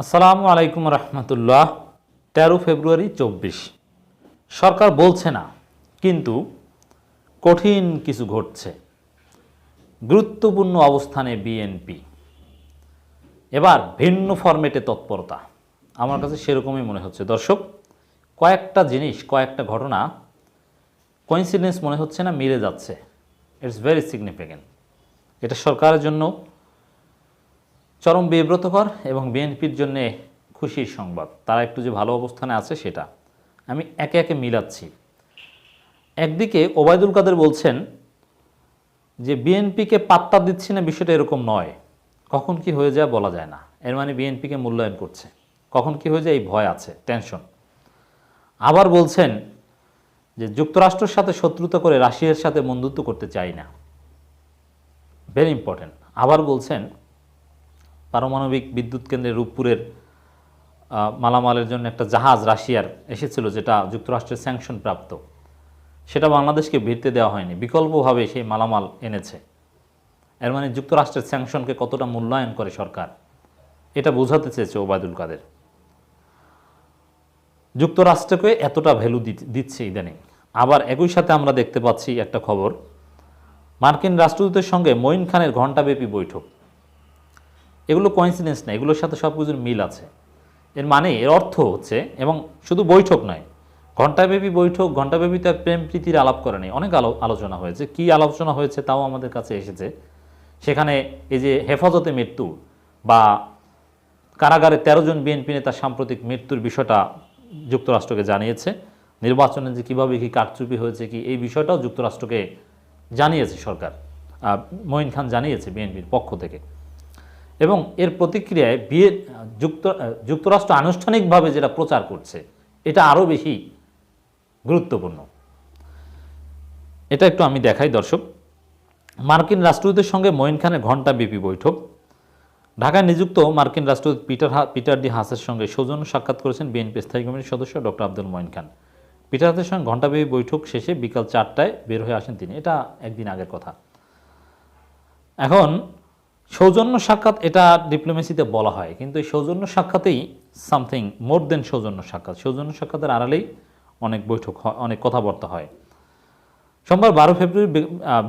আসসালামু আলাইকুম রহমতুল্লাহ, তেরো ফেব্রুয়ারি চব্বিশ। সরকার বলছে না, কিন্তু কঠিন কিছু ঘটছে। গুরুত্বপূর্ণ অবস্থানে বিএনপি। এবার ভিন্ন ফরম্যাটে তৎপরতা। আমার কাছে সেরকমই মনে হচ্ছে। দর্শক, কয়েকটা জিনিস, কয়েকটা ঘটনা কোইন্সিডেন্স মনে হচ্ছে না, মিলে যাচ্ছে। ইটস ভেরি সিগনিফিক্যান্ট এটা সরকারের জন্য চরম বিব্রতকর এবং বিএনপির জন্য খুশির সংবাদ। তারা একটু যে ভালো অবস্থানে আছে সেটা। আমি একে একে মিলাচ্ছি। একদিকে ওবায়দুল কাদের বলছেন যে, বিএনপিকে পাত্তা দিচ্ছি না বিষয়টা এরকম নয়। কখন কি হয়ে যায় বলা যায় না। এর মানে বিএনপিকে মূল্যায়ন করছে। কখন কি হয়ে যায় এই ভয় আছে, টেনশন। আবার বলছেন যে, যুক্তরাষ্ট্রের সাথে শত্রুতা করে রাশিয়ার সাথে বন্ধুত্ব করতে চাই না। ভেরি ইম্পর্টেন্ট আবার বলছেন পারমাণবিক বিদ্যুৎ কেন্দ্রে রূপপুরের মালামালের জন্য একটা জাহাজ রাশিয়ার এসেছিল যেটা যুক্তরাষ্ট্রের স্যাংশন প্রাপ্ত। সেটা বাংলাদেশকে ভিড়তে দেওয়া হয়নি। বিকল্পভাবে সেই মালামাল এনেছে। এর মানে যুক্তরাষ্ট্রের স্যাংশনকে কতটা মূল্যায়ন করে সরকার, এটা বোঝাতে চেয়েছে ওবায়দুল কাদের। যুক্তরাষ্ট্রকে এতটা ভ্যালু দিচ্ছে ইদানিং। আবার একই সাথে আমরা দেখতে পাচ্ছি একটা খবর, মার্কিন রাষ্ট্রদূতের সঙ্গে মঈন খানের ঘণ্টাব্যাপী বৈঠক। এগুলো কোইন্সিডেন্স না, এগুলোর সাথে সব কিছুর মিল আছে। এর মানে এর অর্থ হচ্ছে, এবং শুধু বৈঠক নয়, ঘণ্টাব্যাপী বৈঠক, ঘণ্টাব্যাপী তার প্রেম প্রীতির আলাপ করে নেই। অনেক আলো, আলোচনা হয়েছে। কি আলোচনা হয়েছে তাও আমাদের কাছে এসেছে। সেখানে এই যে হেফাজতে মৃত্যু বা কারাগারে তেরো জন বিএনপি নেতার সাম্প্রতিক মৃত্যুর বিষয়টা যুক্তরাষ্ট্রকে জানিয়েছে। নির্বাচনে যে কীভাবে কি কারচুপি হয়েছে কি, এই বিষয়টাও যুক্তরাষ্ট্রকে জানিয়েছে সরকার। মঈন খান জানিয়েছে বিএনপির পক্ষ থেকে। এবং এর প্রতিক্রিয়ায় বিয়ে, যুক্ত যুক্তরাষ্ট্র আনুষ্ঠানিকভাবে যেটা প্রচার করছে, এটা আরও বেশি গুরুত্বপূর্ণ। এটা একটু আমি দেখাই, দর্শক। মার্কিন রাষ্ট্রদূতের সঙ্গে মঈন খানের ঘণ্টাব্যাপী বৈঠক। ঢাকায় নিযুক্ত মার্কিন রাষ্ট্রদূত পিটার পিটার ডি হাসের সঙ্গে সৌজন্য সাক্ষাৎ করেছেন বিএনপি স্থায়ী কমিটির সদস্য ডক্টর আব্দুল মঈন খান। পিটার হাসের সঙ্গে ঘণ্টাব্যাপী বৈঠক শেষে বিকাল চারটায় বের হয়ে আসেন তিনি। এটা একদিন আগের কথা। এখন সৌজন্য সাক্ষাৎ এটা ডিপ্লোমেসিতে বলা হয়। কিন্তু এই সৌজন্য সাক্ষাতেই সামথিং মোর দেন সৌজন্য সাক্ষাৎ। সৌজন্য সাক্ষাতের আড়ালেই অনেক বৈঠক হয়, অনেক কথাবার্তা হয়। সোমবার বারো ফেব্রুয়ারি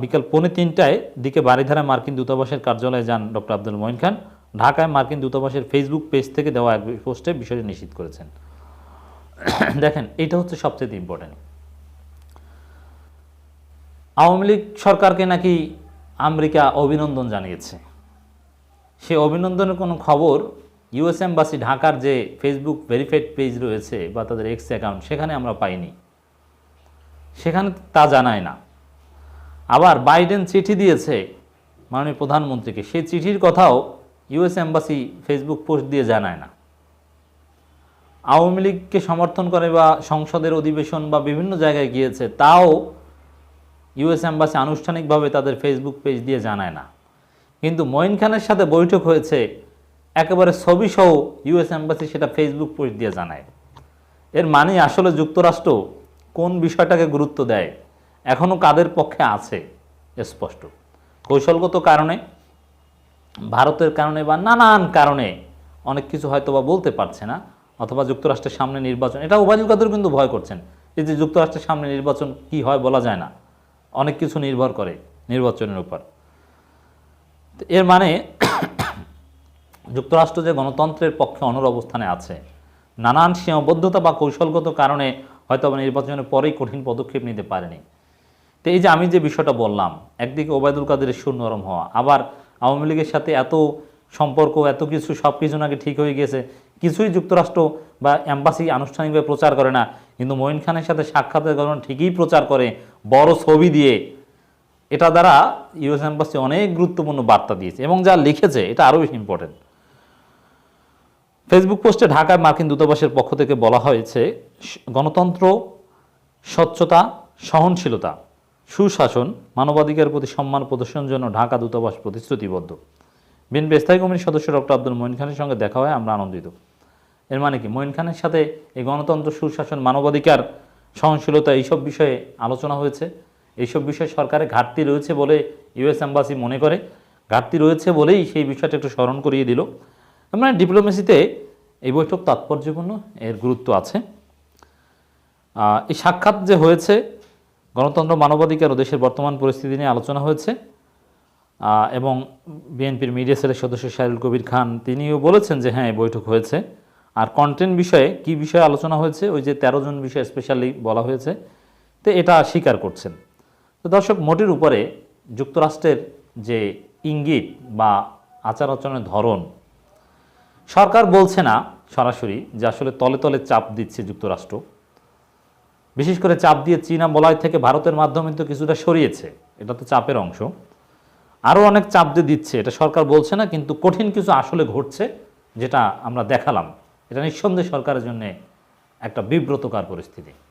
বিকাল পৌনে তিনটায় দিকে বাড়িধারা মার্কিন দূতাবাসের কার্যালয়ে যান ডক্টর আব্দুল মঈন খান। ঢাকায় মার্কিন দূতাবাসের ফেসবুক পেজ থেকে দেওয়া এক পোস্টে বিষয়টি নিশ্চিত করেছেন। দেখেন, এটা হচ্ছে সবচেয়ে ইম্পর্টেন্ট আওয়ামী লীগ সরকারকে নাকি আমেরিকা অভিনন্দন জানিয়েছে। সে অভিনন্দনের কোনো খবর ইউএস এম্বাসি ঢাকার যে ফেসবুক ভেরিফাইড পেজ রয়েছে বা তাদের এক্স অ্যাকাউন্ট সেখানে আমরা পাইনি। সেখানে তা জানায় না। আবার বাইডেন চিঠি দিয়েছে মাননীয় প্রধানমন্ত্রীকে সেই চিঠির কথাও ইউএস এম্বাসি ফেসবুক পোস্ট দিয়ে জানায় না। আওয়ামী লীগকে সমর্থন করে বা সংসদের অধিবেশন বা বিভিন্ন জায়গায় গিয়েছে, তাও ইউএস এম্বাসি আনুষ্ঠানিকভাবে তাদের ফেসবুক পেজ দিয়ে জানায় না। কিন্তু মঈন খানের সাথে বৈঠক হয়েছে, একেবারে ছবি সহ ইউএস এম্বাসি সেটা ফেসবুক পোস্ট দিয়ে জানায়। এর মানে আসলে যুক্তরাষ্ট্র কোন বিষয়টাকে গুরুত্ব দেয় এখনও কাদের পক্ষে আছে স্পষ্ট। কৌশলগত কারণে, ভারতের কারণে বা নানান কারণে অনেক কিছু হয়তো বা বলতে পারছে না, অথবা যুক্তরাষ্ট্রের সামনে নির্বাচন, এটা ওবায়দুল কাদের কিন্তু ভয় করছেন, এই যে যুক্তরাষ্ট্রের সামনে নির্বাচন কি হয় বলা যায় না, অনেক কিছু নির্ভর করে নির্বাচনের উপর। এর মানে যুক্তরাষ্ট্র যে গণতন্ত্রের পক্ষে অনর অবস্থানে আছে, নানান সীমাবদ্ধতা বা কৌশলগত কারণে হয়তো নির্বাচনের পরেই কঠিন পদক্ষেপ নিতে পারেনি। তো এই যে আমি যে বিষয়টা বললাম, একদিকে ওবায়দুল কাদেরের সুর নরম হওয়া, আবার আওয়ামী লীগের সাথে এত সম্পর্ক, এত কিছু সব কিছু নাকি ঠিক হয়ে গেছে, কিছুই যুক্তরাষ্ট্র বা এম্বাসি আনুষ্ঠানিকভাবে প্রচার করে না, কিন্তু মঈন খানের সাথে সাক্ষাতের কারণে ঠিকই প্রচার করে, বড় ছবি দিয়ে এটা দ্বারা ইউএস এম্বাসি অনেক গুরুত্বপূর্ণ বার্তা দিয়েছে এবং যা লিখেছে এটা আরও বেশি ইম্পর্টেন্ট ফেসবুক পোস্টে ঢাকায় মার্কিন দূতাবাসের পক্ষ থেকে বলা হয়েছে গণতন্ত্র, স্বচ্ছতা, সহনশীলতা, সুশাসন, মানবাধিকার প্রতি সম্মান প্রদর্শনের জন্য ঢাকা দূতাবাস প্রতিশ্রুতিবদ্ধ। বিএনপি স্থায়ী কমিটির সদস্য ডক্টর আব্দুল মঈন খানের সঙ্গে দেখা হয়, আমরা আনন্দিত। এর মানে কি? মঈন খানের সাথে এই গণতন্ত্র, সুশাসন, মানবাধিকার, সহনশীলতা এইসব বিষয়ে আলোচনা হয়েছে। এইসব বিষয়ে সরকারের ঘাটতি রয়েছে বলে ইউএস অ্যাম্বাসি মনে করে। ঘাটতি রয়েছে বলেই সেই বিষয়টা একটু স্মরণ করিয়ে দিল। মানে ডিপ্লোমেসিতে এই বৈঠক তাৎপর্যপূর্ণ, এর গুরুত্ব আছে। এই সাক্ষাৎ যে হয়েছে, গণতন্ত্র মানবাধিকার ও দেশের বর্তমান পরিস্থিতি নিয়ে আলোচনা হয়েছে। এবং বিএনপির মিডিয়া সেলের সদস্য শাহরুল কবির খান, তিনিও বলেছেন যে হ্যাঁ বৈঠক হয়েছে। আর কন্টেন্ট বিষয়ে কি বিষয়ে আলোচনা হয়েছে, ওই যে তেরো জন বিষয়ে স্পেশালি বলা হয়েছে, তো এটা স্বীকার করছেন। তো দর্শক, মোটের উপরে যুক্তরাষ্ট্রের যে ইঙ্গিত বা আচার আচরণের ধরন, সরকার বলছে না সরাসরি যে আসলে তলে তলে চাপ দিচ্ছে যুক্তরাষ্ট্র। বিশেষ করে চাপ দিয়ে চীনা বলয় থেকে ভারতের মাধ্যমে তো কিছুটা সরিয়েছে, এটা তো চাপের অংশ। আরও অনেক চাপ দিয়ে দিচ্ছে, এটা সরকার বলছে না, কিন্তু কঠিন কিছু আসলে ঘটছে যেটা আমরা দেখালাম। এটা নিঃসন্দেহে সরকারের জন্য একটা বিব্রতকর পরিস্থিতি।